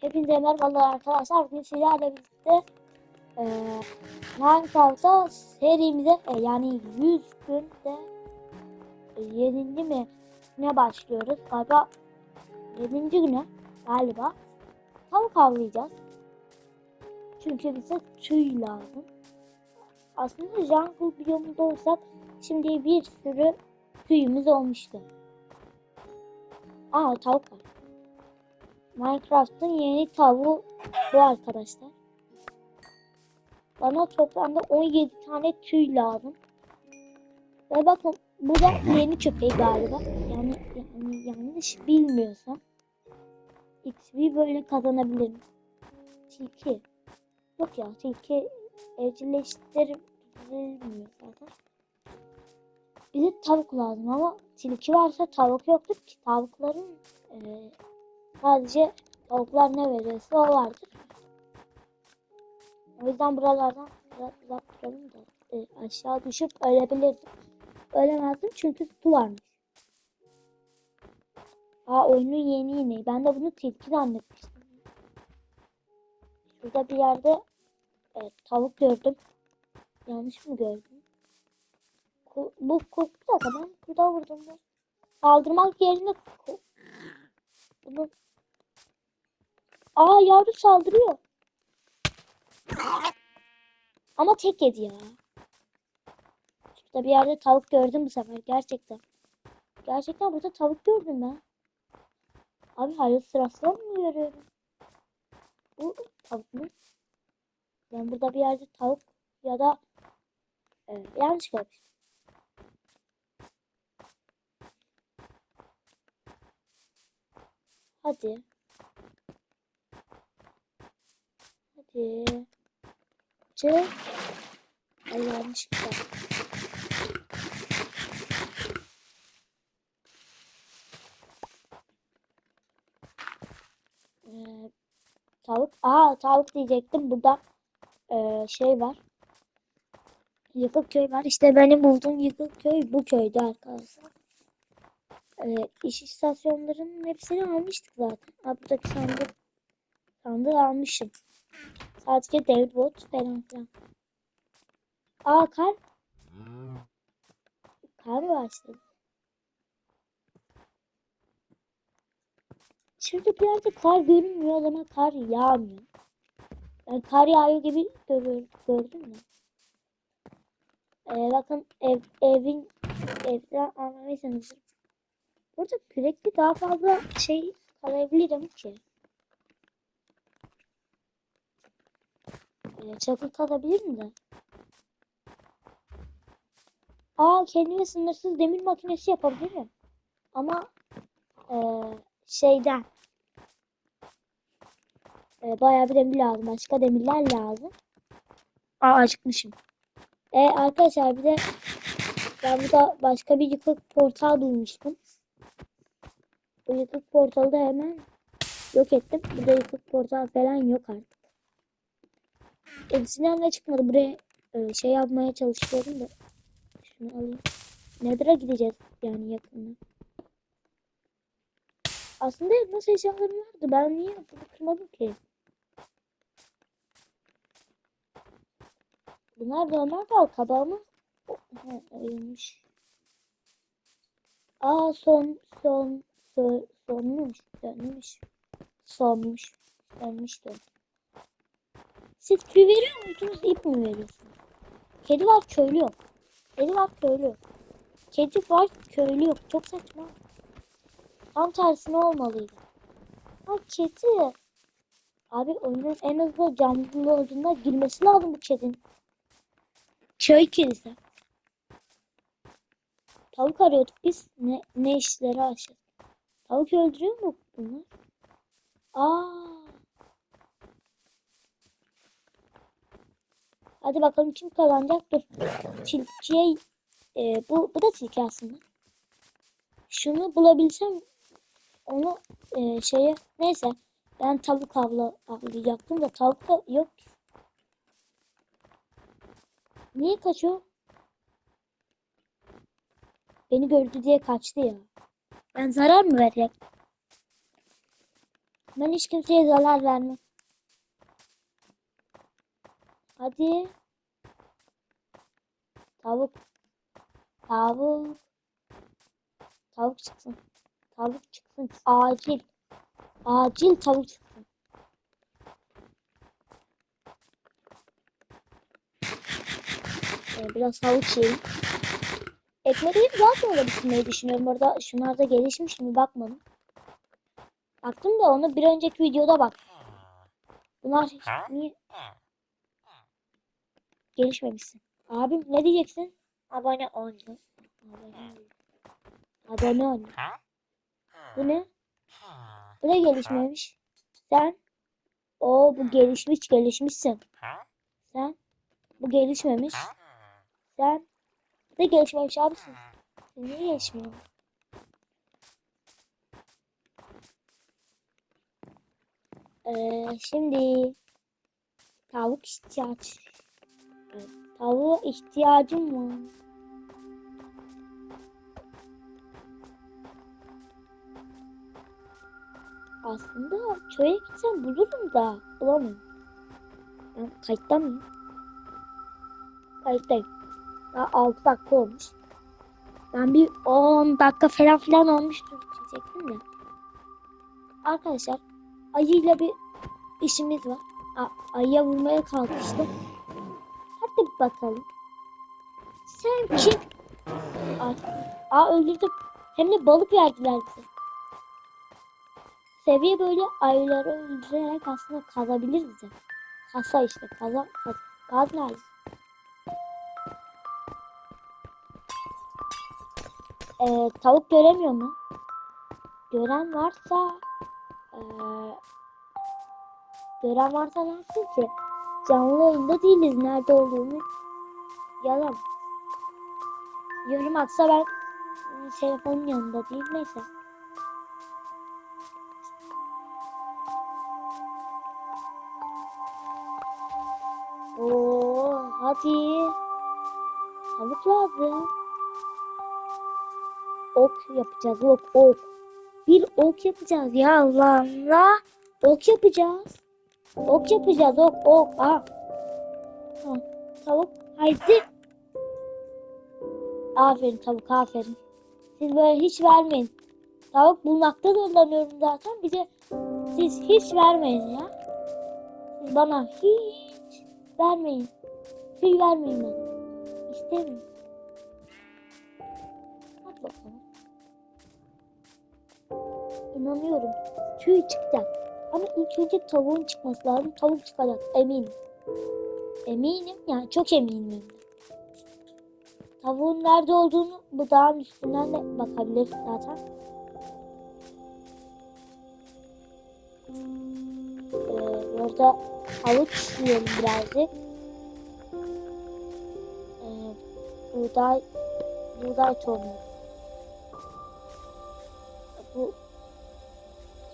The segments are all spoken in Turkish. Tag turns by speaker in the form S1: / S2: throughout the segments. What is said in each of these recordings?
S1: Hepinize merhabalar arkadaşlar. Bugün sizlerle birlikte eee Minecraft'ta serimize e, yani 100 günde e, 7. mi ne başlıyoruz? Galiba 7. güne galiba tavuk avlayacağız. Çünkü bize tüy lazım. Aslında jungle biyomunda olsak şimdi bir sürü tüyümüz olmuştu. Aa tavuk var. Minecraft'ın yeni tavuğu bu arkadaşlar. Bana toplamda 17 tane tüy lazım. Ve bakın bu da yeni köpeği galiba. Yani, yani yanlış bilmiyorsam. XP böyle kazanabilirim. Tilki. Yok ya tilki evcilleştirilmiyor zaten. Bize tavuk lazım ama tilki varsa tavuk yoktur ki. Tavukların eee Sadece tavuklar ne verirse o vardır. O yüzden buralardan biraz uzak duralım da e, aşağı düşüp ölebilirdim. Ölemezdim çünkü su varmış. Aa oyunun yeni yeni. Ben de bunu tilki zannetmiştim. Şurada bir yerde evet, tavuk gördüm. Yanlış mı gördüm? Ku- bu bir dakika ben kurda vurdum. bu. Saldırmak yerine bunu Aa yavru saldırıyor. Ama tek yedi ya. Şurada bir yerde tavuk gördüm bu sefer gerçekten. Gerçekten burada tavuk gördüm ben. Abi hayır sırasına mı görüyorum? Bu tavuk mu? Ben burada bir yerde tavuk ya da evet, yanlış görmüşüm. Hadi. Hadi. Çık. Ay. Ee, tavuk. Aa tavuk diyecektim. Burada ee, şey var. Yıkık köy var. İşte benim bulduğum yıkık köy bu köyde arkadaşlar. Ee, iş istasyonlarının hepsini almıştık zaten. Ha, buradaki sandık sandığı almışım. Sadece dev bot falan filan. Aa kar. Kar başladı. Şurada bir yerde kar görünmüyor o zaman kar yağmıyor. Ben kar yağıyor gibi görüyorum, gördüm mü? Ee, bakın ev, evin evden anlamaysanız burada kürekli daha fazla şey kalabilirim ki. Ee, çakıl kalabilir mi de? Aa kendime sınırsız demir makinesi yapabilirim. Ama eee, şeyden eee, bayağı bir demir lazım. Başka demirler lazım. Aa acıkmışım. E, arkadaşlar bir de ben burada başka bir yıkık portal bulmuştum. Bu yıkık portalı da hemen yok ettim. Burada yıkık portal falan yok artık. Hepsinden ne çıkmadı. Buraya e, şey yapmaya çalışıyorum da. Şunu alayım. Nether'a gideceğiz yani yakında. Aslında nasıl eşyalarım vardı. Ben niye bunu kırmadım ki? Bunlar normal bal kabağı mı? Ha, oyulmuş. Aa son son son sonmuş. Dönmüş. Sonmuş. Dönmüş dön. Siz tüy veriyor musunuz? ip mi veriyorsunuz? Kedi var köylü yok. Kedi var köylü yok. Kedi var köylü yok. Çok saçma. Tam tersine olmalıydı. Ha kedi. Abi oyunun en hızlı canlı olduğunda girmesi lazım bu kedinin. Köy kedisi. Tavuk arıyorduk biz. Ne, ne işleri aşık. Tavuk öldürüyor mu bunlar? Aa. Hadi bakalım kim kazanacak? Dur. Tilkiye e, bu bu da tilki aslında. Şunu bulabilsem onu e, şeye neyse ben tavuk avla avlayacaktım da tavuk da yok. Niye kaçıyor? Beni gördü diye kaçtı ya. Ben zarar mı vereceğim? Ben hiç kimseye zarar vermem. Hadi. Tavuk. Tavuk. Tavuk çıksın. Tavuk çıksın. Acil. Acil tavuk çıksın. Ee, biraz tavuk yiyeyim. Ekmeği daha sonra bitirmeyi düşünüyorum. Orada şunlar da gelişmiş mi bakmadım. Baktım da onu bir önceki videoda bak. Bunlar niye gelişmemişsin. Abim ne diyeceksin? Abone ol. Abone ol. Abone ol. Bu ne? Bu da gelişmemiş. Sen o bu gelişmiş gelişmişsin. Sen bu gelişmemiş. Sen bu da gelişmemiş abisin. Niye gelişmiyorsun? Ee, şimdi tavuk ihtiyaç. Tavuğa ihtiyacım var. Aslında köye gitsem bulurum da bulamıyorum. Ben kayıtta mıyım? Kayıttayım. Daha 6 dakika olmuş. Ben bir 10 dakika falan filan olmuştur diyecektim de. Arkadaşlar ayıyla bir işimiz var. A- ayıya vurmaya kalkıştım. Bir bakalım. Sen kim? Aa öldürdüm. Hem de balık verdiler bize. Seviye böyle ayıları öldürerek aslında kazabilir bize. Kasa işte. Kaza, kaz, gaz lazım. Ee, tavuk göremiyor mu? Gören varsa ee, gören varsa ne yapsın ki? Canlı yayında değiliz. Nerede olduğunu yalan. Yorum atsa ben ıı, telefonun yanında değil. Neyse. Oo, hadi. Tavuk lazım. Ok yapacağız. Ok, ok. Bir ok yapacağız ya Allah Allah. Ok yapacağız. Ok yapacağız. Ok, ok. Tamam. Tavuk. Haydi. Aferin tavuk, aferin. Siz böyle hiç vermeyin. Tavuk bulmakta zorlanıyorum zaten. Bize siz hiç vermeyin ya. Siz bana hiç vermeyin. Tüy vermeyin bana. İstemiyorum. Hadi bakalım. İnanıyorum. Tüy çıkacak. Ama ilk önce tavuğun çıkması lazım. Tavuk çıkacak. Eminim. Eminim yani çok eminim. Tavuğun nerede olduğunu bu dağın üstünden de bakabiliriz zaten. Ee, orada havuç yiyelim birazcık. Ee, buğday, buğday tohumu. Bu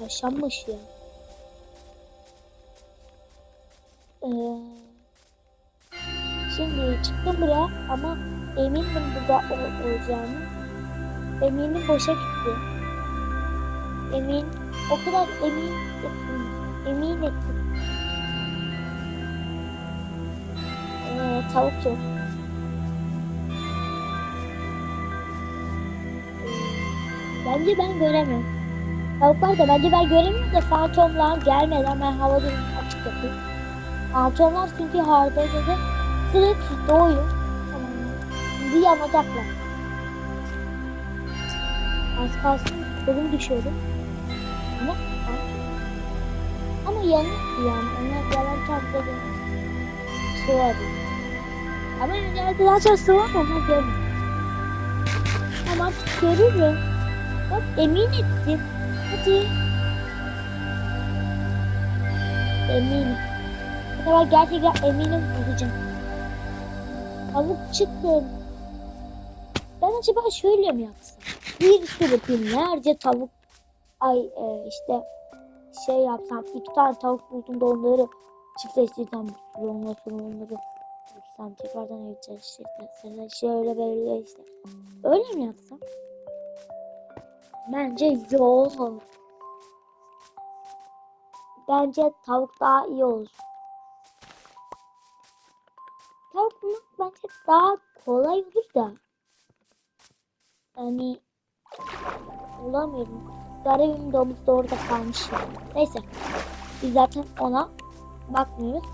S1: yaşanmış ya. Ee, şimdi çıktım buraya ama emindim burada ol- olacağını. Eminim boşa gitti. Emin, o kadar emin ettim. Emin ettim. Ee, tavuk yok. Bence ben göremiyorum. Tavuklar da bence ben göremiyorum da fantomlar gelmeden ben hava durumunu açık yapayım. Fantomlar çünkü hardada sürekli doğuyor. Şimdi yanacaklar. Az kalsın kolum düşüyordu. Ama ama yanık yani. Onlar yalan. Su arıyor. Ama yani su var onlar görmüyor. Ama görürüm. Bak emin ettim. Hadi. Eminim. Sefer gerçekten eminim olacağım. Tavuk çıktı. Ben acaba şöyle mi yapsam? Bir sürü binlerce tavuk ay e, işte şey yapsam iki tane tavuk buldum da onları çiftleştirsem ondan sonra onları tutsam tekrardan evcilleştirsem şöyle böyle işte. Öyle mi yapsam? Bence yok. bence tavuk daha iyi olur. Bence daha kolay olur da. Yani bulamıyorum. Garibim domuz da orada kalmış. Neyse. Biz zaten ona bakmıyoruz.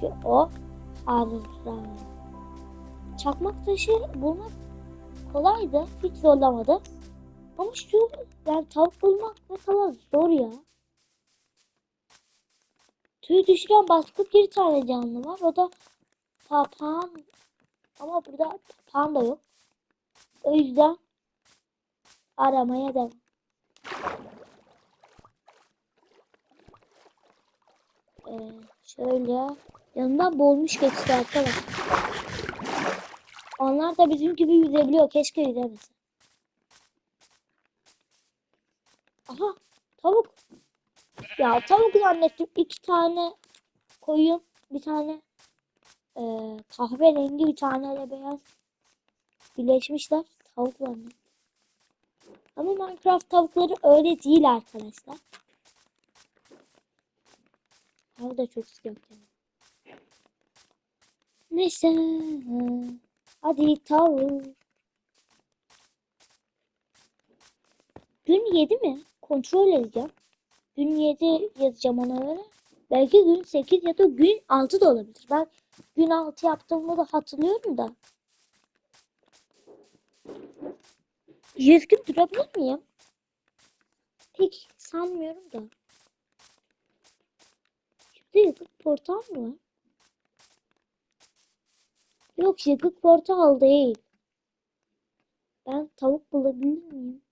S1: Çünkü o arıza. Çakmak taşı bulmak kolaydı. Hiç zorlamadı. Ama şu yani tavuk bulmak ne kadar zor ya. Tüy düşüren başka bir tane canlı var. O da papağan. Ama burada papağan da yok. O yüzden aramaya devam. Ee, şöyle yanından boğulmuş geçti arkadaşlar. Onlar da bizim gibi yüzebiliyor. Keşke yüzemese. Aha tavuk. Ya tavuk zannettim. İki tane koyun. Bir tane e, kahverengi bir tane de beyaz. Birleşmişler. Tavuk zannettim. Ama Minecraft tavukları öyle değil arkadaşlar. Hava da çok sıcak. Neyse. Hadi tavuk. Gün 7 mi? Kontrol edeceğim. Gün 7 yazacağım ona göre. Belki gün 8 ya da gün 6 da olabilir. Ben gün 6 yaptığımı da hatırlıyorum da. 100 gün durabilir miyim? Pek sanmıyorum da. Şurada yıkık portal mı? Yok yıkık portal değil. Ben tavuk bulabilir miyim?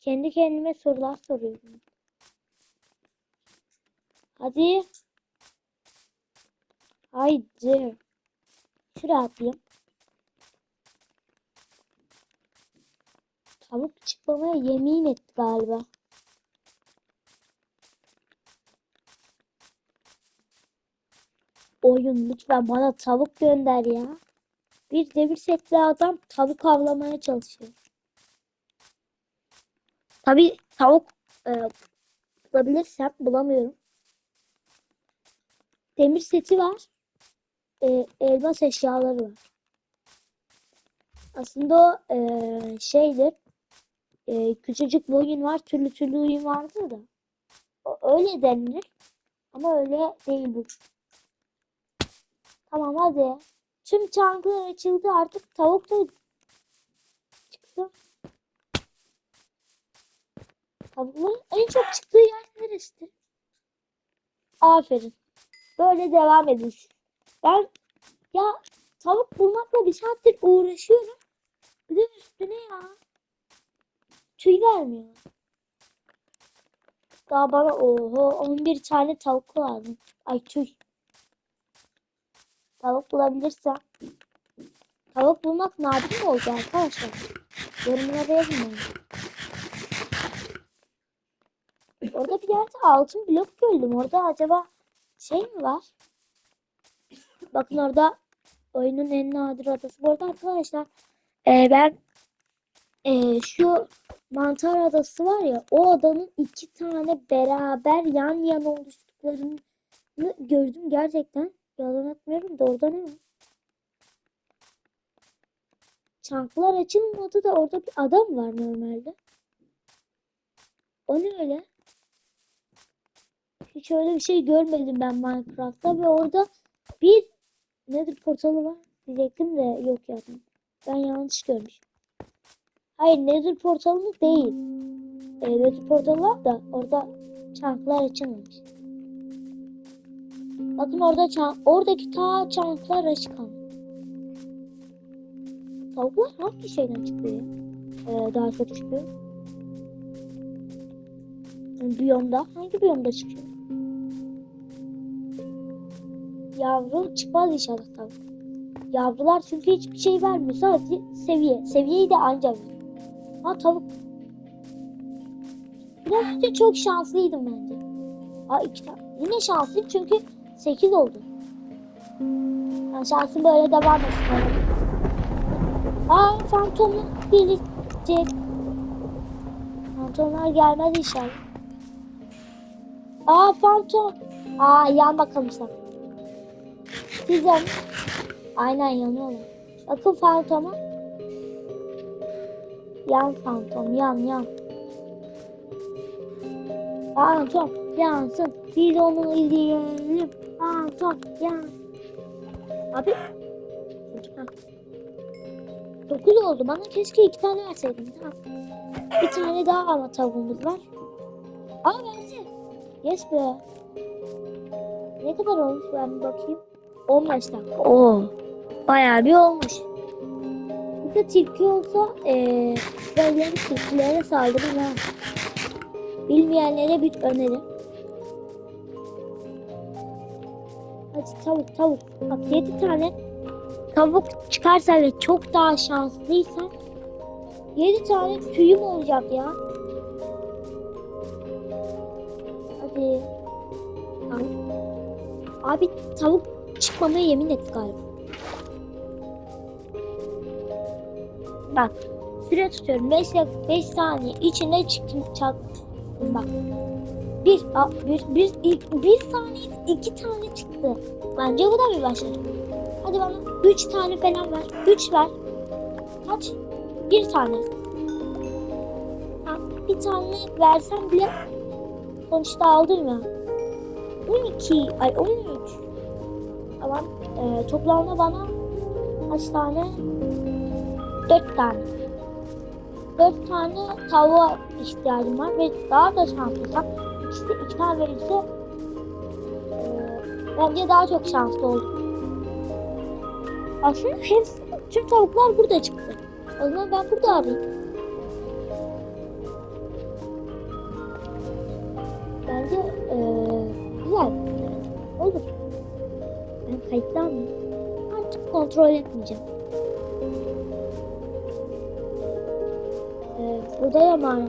S1: Kendi kendime sorular soruyorum. Hadi. Haydi. Şuraya atayım. Tavuk çıkmamaya yemin etti galiba. Oyun lütfen bana tavuk gönder ya. Bir demir setli adam tavuk avlamaya çalışıyor. Tabii tavuk e, bulabilirsem bulamıyorum. Demir seti var. E, elmas eşyaları var. Aslında o e, şeydir. E, küçücük bir oyun var. Türlü türlü oyun vardır da. O, öyle denilir. Ama öyle değil bu. Tamam hadi. Tüm çanklar açıldı. Artık tavuk da çıktı. Tavukların en çok çıktığı yer neresi? Aferin. Böyle devam edin. Ben ya tavuk bulmakla bir saattir uğraşıyorum. Bir de üstüne ya. Tüy vermiyor. Daha bana oho 11 tane tavuk lazım. Ay tüy. Tavuk bulabilirsem. Tavuk bulmak nadir mi oldu arkadaşlar? Yorumlara yazın bana. Orada bir yerde altın blok gördüm. Orada acaba şey mi var? Bakın orada oyunun en nadir adası. Bu arada arkadaşlar e, ben e, şu mantar adası var ya o adanın iki tane beraber yan yana oluştuklarını gördüm gerçekten. Yalan atmıyorum da orada ne? Çanklar açılmadı da orada bir adam var normalde. O ne öyle? Hiç öyle bir şey görmedim ben Minecraft'ta ve orada bir nedir portalı var diyecektim de yok yani. Ben yanlış görmüşüm. Hayır nedir portalı değil. E, nedir portalı var da orada çanklar açılmamış. Bakın orada çan oradaki ta çanklar açık ama. Tavuklar hangi şeyden çıkıyor? Ee, daha çok çıkıyor. Biyomda hangi biyomda çıkıyor? Yavru çıkmaz inşallah tavuk. Yavrular çünkü hiçbir şey vermiyor. Sadece seviye. Seviyeyi de anca veriyor. Ha tavuk. Biraz çok şanslıydım bence. Ha iki tane. Yine şanslıyım çünkü 8 oldu. Yani şansım böyle devam etsin. Aa fantomlar gelecek. Fantomlar gelmez inşallah. Aa fantom. Aa yan bakalım sen. Yan. Aynen yanıyorlar. Bakın fantoma. Yan fantom yan yan. Fantom yansın. Biz onu izleyelim. Fantom yan. Abi. Dokuz oldu. Bana keşke iki tane verseydin. Ha. Bir tane daha ama tavuğumuz var. Aa verdi. Yes be. Ne kadar olmuş ben bir bakayım. 15 dakika. Oo. Bayağı bir olmuş. Bir de tilki olsa eee böyle tilkilere saldırır ha. Bilmeyenlere bir öneri. Hadi tavuk tavuk. Bak 7 tane tavuk çıkarsa ve çok daha şanslıysan 7 tane tüyüm olacak ya. Hadi. Abi tavuk çıkmamaya yemin etti galiba. Bak süre tutuyorum. 5 5 saniye içinde çıktım çak. Bak. Bir, a, bir, bir, bir, bir saniye iki tane çıktı. Bence bu da bir başarı. Hadi bana üç tane falan ver. Üç ver. Kaç? Bir tane. Ha, bir tane versem bile sonuçta aldım ya. 12, ay 13. Tamam. Ee, toplamda bana kaç tane? 4 tane. 4 tane tavuğa ihtiyacım var ve daha da şanslısam ikisi iki tane verirse ee, bence daha çok şanslı oldum. Aslında hepsi, tüm tavuklar burada çıktı. O zaman ben burada arayayım. Bence Mıyım? Artık kontrol etmeyeceğim. Ee, burada ya mağara.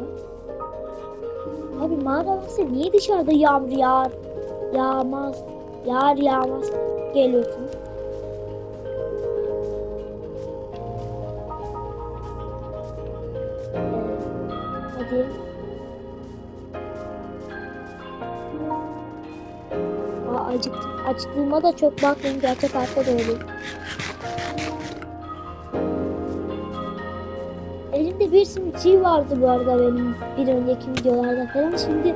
S1: Abi mağara varsa niye dışarıda yağmur yağar? Yağmaz. Yağar yağmaz. Geliyorsun. Acıktım. Açtığıma da çok bakmayın. Gerçek hayatta da öyle. Elimde bir simitçi vardı bu arada benim bir önceki videolarda falan. Şimdi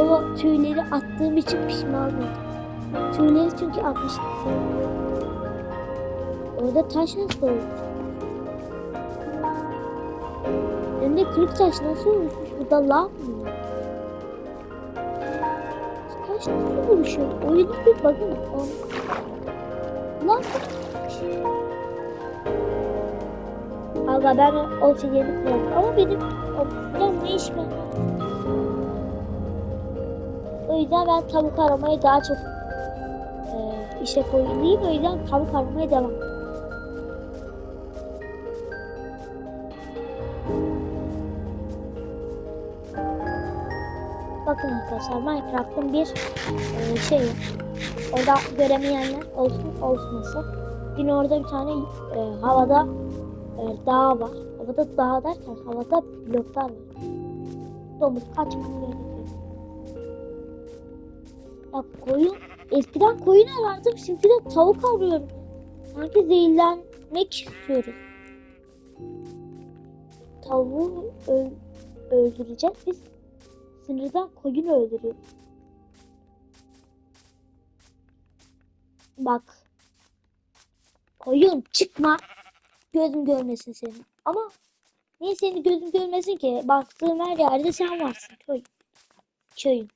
S1: o, tüyleri attığım için pişman oldum. Tüyleri çünkü atmıştım. Orada taş nasıl olmuş? Hem de kırık taş nasıl oluşmuş? Burada lav mı? Nasıl oluşuyor? Oyunun bir bakın. Mı? Aga ben oksijeni kullandım ama benim oksijen ne işime? O yüzden ben tavuk aramaya daha çok e, işe koyulayım. O yüzden tavuk aramaya devam. Arkadaşlar Minecraft'ın bir e, şey orada göremeyenler olsun olmasın. Yine orada bir tane e, havada e, dağ var. Havada dağ derken havada bloklar var. Domuz kaçmak gerekiyor. Ya koyun, eskiden koyun arardım şimdi de tavuk arıyorum. Sanki zehirlenmek istiyoruz. Tavuğu öl- öldüreceğiz biz. Sınırdan koyun öldürüyoruz. Bak. Koyun çıkma. Gözüm görmesin seni. Ama niye seni gözüm görmesin ki? Baktığım her yerde sen varsın. Köy. Köyün.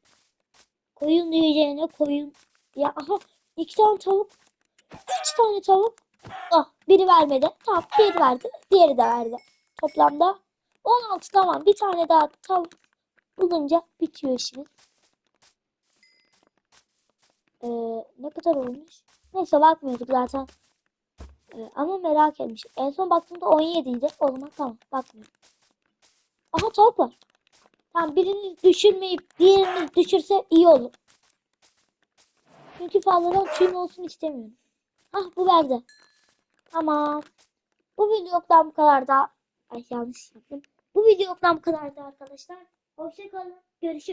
S1: Koyun diyeceğine koyun. Ya aha iki tane tavuk. Üç tane tavuk. Ah biri vermedi. Tamam biri verdi. Diğeri de verdi. Toplamda 16 tamam. Bir tane daha tavuk bulunca bitiyor işimiz. Ee, ne kadar olmuş? Neyse bakmıyorduk zaten. Ee, ama merak etmiş. En son baktığımda 17 idi. O zaman tamam bakmıyorum. Aha tavuk var. Tamam birini düşürmeyip diğerini düşürse iyi olur. Çünkü fazladan tüyüm olsun istemiyorum. Ah bu verdi. Tamam. Bu videodan bu kadar da. Ay yanlış yaptım. Bu videodan bu kadar da arkadaşlar. Hoşçakalın. Görüşürüz.